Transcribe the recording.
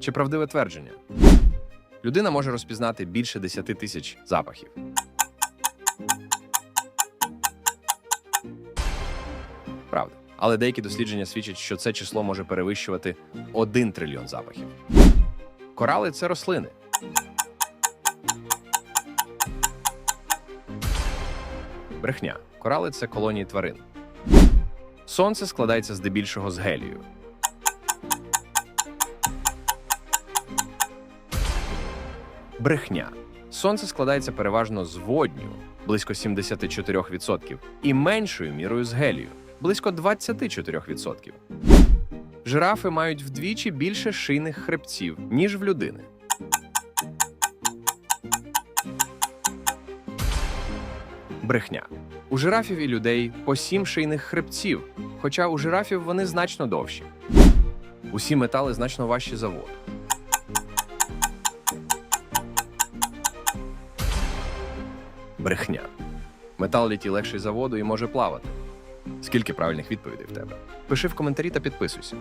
Чи правдиве твердження? Людина може розпізнати більше 10 тисяч запахів. Правда. Але деякі дослідження свідчать, що це число може перевищувати 1 трильйон запахів. Корали це рослини. Брехня. Корали це колонії тварин. Сонце складається здебільшого з гелію. Брехня. Сонце складається переважно з водню близько 74%, і меншою мірою з гелію близько 24%. Жирафи мають вдвічі більше шийних хребців, ніж в людини. Брехня. У жирафів і людей по сім шийних хребців, хоча у жирафів вони значно довші. Усі метали значно важчі за воду. Брехня. Метал літі легший за воду і може плавати. Скільки правильних відповідей в тебе? Пиши в коментарі та підписуйся.